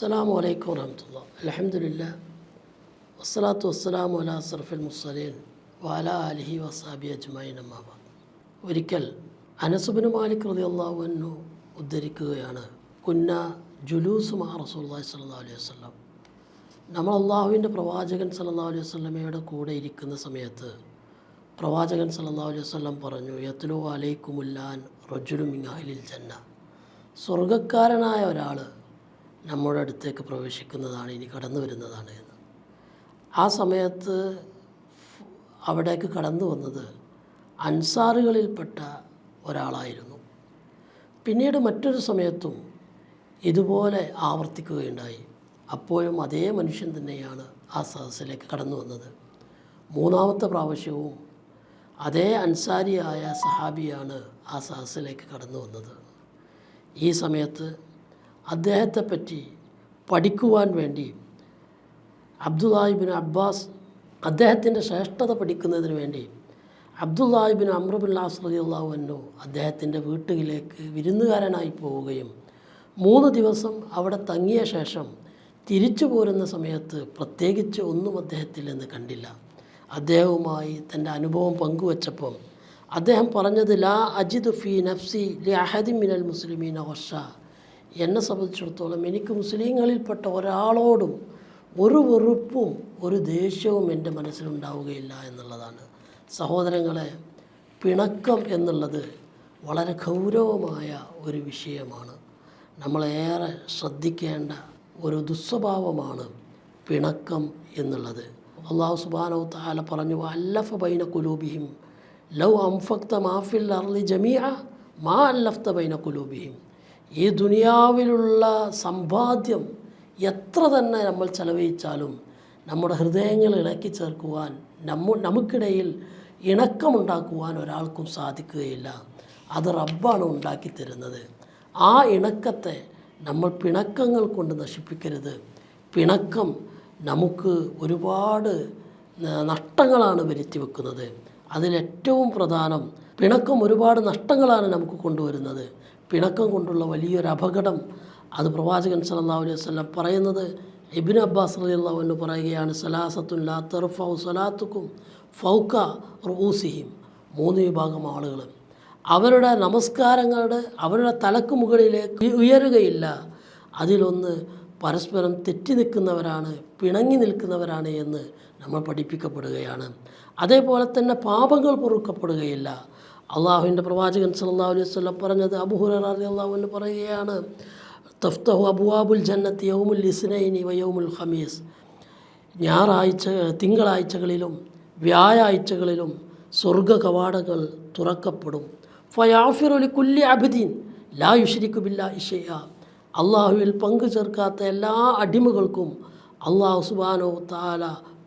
അസ്സാം വലൈക്കും വരഹമുല്ല അലഹമുല്ല വസ്സലാത്തു വസ്സലാം വല സർഫുൽ മുസ്സലീൻ വാല അലഹി വസാബി അജ്മൈൻ അമ്മാബാദ് ഒരിക്കൽ അനസ് അനസുബിന് മാലിക് റളിയല്ലാഹു അൻഹു ഉദ്ധരിക്കുകയാണ് കുന്ന ജുലൂസ് മാ റസൂലുള്ളാഹി സല്ലാ അലൈഹി വസല്ലം. നമ്മൾ അള്ളാഹുവിന്റെ പ്രവാചകൻ സല്ലാ അലൈഹി വസ്ലമയുടെ കൂടെ ഇരിക്കുന്ന സമയത്ത് പ്രവാചകൻ സല്ലാ അലൈഹി വസല്ലം പറഞ്ഞു യത്ലു അലൈക്കുമുല്ലാൻ റജുലുമിൻ അഹ്ലിൽ ജന്ന. സ്വർഗക്കാരനായ ഒരാൾ നമ്മുടെ അടുത്തേക്ക് പ്രവേശിക്കുന്നതാണ് ഇനി കടന്നു വരുന്നതാണ് എന്ന്. ആ സമയത്ത് അവിടേക്ക് കടന്നു വന്നത് അൻസാറുകളിൽപ്പെട്ട ഒരാളായിരുന്നു. പിന്നീട് മറ്റൊരു സമയത്തും ഇതുപോലെ ആവർത്തിക്കുകയുണ്ടായി. അപ്പോഴും അതേ മനുഷ്യൻ തന്നെയാണ് ആ സദസ്സിലേക്ക് കടന്നു വന്നത്. മൂന്നാമത്തെ പ്രാവശ്യവും അതേ അൻസാരിയായ സഹാബിയാണ് ആ സദസ്സിലേക്ക് കടന്നു വന്നത്. ഈ സമയത്ത് അദ്ദേഹത്തെപ്പറ്റി പഠിക്കുവാൻ വേണ്ടി അബ്ദുല്ലാഹിബിൻ അബ്ബാസ് അദ്ദേഹത്തിന്റെ ശ്രേഷ്ഠത പഠിക്കുന്നതിന് വേണ്ടി അബ്ദുല്ലാഹിബിൻ അമ്രബുല്ലാസ് റലിയുള്ളാഹുവിനു അദ്ദേഹത്തിന്റെ വീട്ടിലേക്ക് വിരുന്നുകാരനായി പോവുകയും മൂന്ന് ദിവസം അവിടെ തങ്ങിയ ശേഷം തിരിച്ചു പോരുന്ന സമയത്ത് പ്രത്യേകിച്ച് ഒന്നും അദ്ദേഹത്തിൽ നിന്ന് കണ്ടില്ല. അദ്ദേഹവുമായി തന്റെ അനുഭവം പങ്കുവച്ചപ്പം അദ്ദേഹം പറഞ്ഞത് ലാ അജിദ് ഫി നഫ്സി ലി അഹദിൻ മിനൽ മുസ്ലിമീൻ വർഷ എന്നെ സംബന്ധിച്ചിടത്തോളം എനിക്ക് മുസ്ലിങ്ങളിൽപ്പെട്ട ഒരാളോടും ഒരു വെറുപ്പും ഒരു ദേഷ്യവും എന്റെ മനസ്സിലുണ്ടാവുകയില്ല എന്നുള്ളതാണ്. സഹോദരങ്ങളെ പിണക്കം എന്നുള്ളത് വളരെ ഗൗരവമായ ഒരു വിഷയമാണ്. നമ്മളേറെ ശ്രദ്ധിക്കേണ്ട ഒരു ദുസ്വഭാവമാണ് പിണക്കം എന്നുള്ളത്. അള്ളാഹു സുബാനോ താല പറഞ്ഞു അല്ലഫ ബൈന കുലൂബിഹിം ലൗ അംഫക്ത മാഫിൽ അർലി ജമിയ മാ അല്ലഫ്ത ബൈന കുലൂബിഹിം ഈ ദുനിയാവിലുള്ള സമ്പാദ്യം എത്ര തന്നെ നമ്മൾ ചെലവഴിച്ചാലും നമ്മുടെ ഹൃദയങ്ങൾ ഇണക്കി ചേർക്കുവാൻ നമ്മ നമുക്കിടയിൽ ഇണക്കമുണ്ടാക്കുവാൻ ഒരാൾക്കും സാധിക്കുകയില്ല. അത് റബ്ബാണ് ഉണ്ടാക്കി തരുന്നത്. ആ ഇണക്കത്തെ നമ്മൾ പിണക്കങ്ങൾ കൊണ്ട് നശിപ്പിക്കരുത്. പിണക്കം നമുക്ക് ഒരുപാട് നഷ്ടങ്ങളാണ് വരുത്തി വെക്കുന്നത്. അതിലേറ്റവും പ്രധാനം പിണക്കം ഒരുപാട് നഷ്ടങ്ങളാണ് നമുക്ക് കൊണ്ടുവരുന്നത്. പിണക്കം കൊണ്ടുള്ള വലിയൊരു അപകടം അത് പ്രവാചകൻ സല്ലല്ലാഹു അലൈഹി വസല്ലം പറയുന്നത്. ഇബിൻ അബ്ബാസ് അൻഹു പറയുകയാണ് സലാസത്തുൻ ലാ തർഫൗ സലാത്തുക്കും ഫൗക്ക റൂസിഹിം മൂന്ന് വിഭാഗം ആളുകൾ അവരുടെ നമസ്കാരങ്ങളുടെ അവരുടെ തലക്ക് മുകളിലേക്ക് ഉയരുകയില്ല. അതിലൊന്ന് പരസ്പരം തെറ്റി നിൽക്കുന്നവരാണ് പിണങ്ങി നിൽക്കുന്നവരാണ് എന്ന് നമ്മൾ പഠിപ്പിക്കപ്പെടുകയാണ്. അതേപോലെ തന്നെ പാപങ്ങൾ പൊറുക്കപ്പെടുകയില്ല. അള്ളാഹുവിന്റെ പ്രവാചകൻ സല്ലല്ലാഹു അലൈഹി വസല്ലം പറഞ്ഞത് അബുഹുറ അൻഹു പറയുകയാണ് തഫ്തഹു അബുവാബുൽ ജന്നത്ത് യൗമുൽ ഇസ്നൈനി വയൗമുൽ ഖമീസ്. ഞായറാഴ്ച തിങ്കളാഴ്ചകളിലും വ്യാഴാഴ്ചകളിലും സ്വർഗ കവാടങ്ങൾ തുറക്കപ്പെടും. ഫയാഫിറുലി കുല്ലി അബിദീൻ ലാ യുഷരിക്കുബില്ല ഇഷയ അള്ളാഹുവിൽ പങ്കു ചേർക്കാത്ത എല്ലാ അടിമകൾക്കും അള്ളാഹു സുബാനോ താല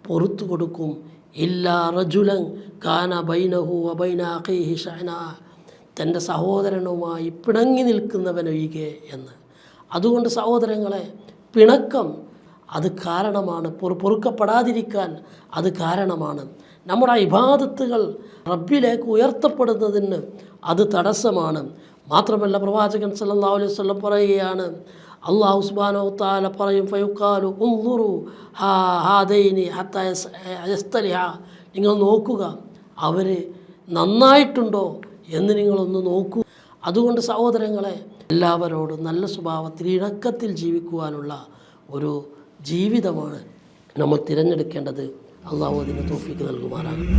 പൊറത്തു കൊടുക്കും ഇല്ലാ റജുലൻ കാന ബൈനഹു വബൈന അഖീഹി തന്റെ സഹോദരനുമായി പിണങ്ങി നിൽക്കുന്നവനൊഴികെ എന്ന്. അതുകൊണ്ട് സഹോദരങ്ങളെ പിണക്കം അത് കാരണമാണ്. പൊറു പൊറുക്കപ്പെടാതിരിക്കാൻ അത് കാരണമാണ്. നമ്മുടെ ഇബാദത്തുകൾ റബ്ബിലേക്ക് ഉയർത്തപ്പെടുന്നതിന് അത് തടസ്സമാണ്. മാത്രമല്ല പ്രവാചകൻ സല്ലാ അലൈഹി വസല്ലം പറയുകയാണ് അള്ളാഹു സുബ്ഹാനഹു താല പറയും ഫയുക്കാലു ഉൻദുറു ഹാ ഹാദൈനി ഹത്ത യസ്തലിഹ. നിങ്ങൾ നോക്കുക അവർ നന്നായിട്ടുണ്ടോ എന്ന് നിങ്ങളൊന്ന് നോക്കൂ. അതുകൊണ്ട് സഹോദരങ്ങളെ എല്ലാവരോടും നല്ല സ്വഭാവത്തിൽ ഇണക്കത്തിൽ ജീവിക്കുവാനുള്ള ഒരു ജീവിതമാണ് നമ്മൾ തിരഞ്ഞെടുക്കേണ്ടത്. അള്ളാഹു അതിന് തോഫിക്ക് നൽകുമാറാകും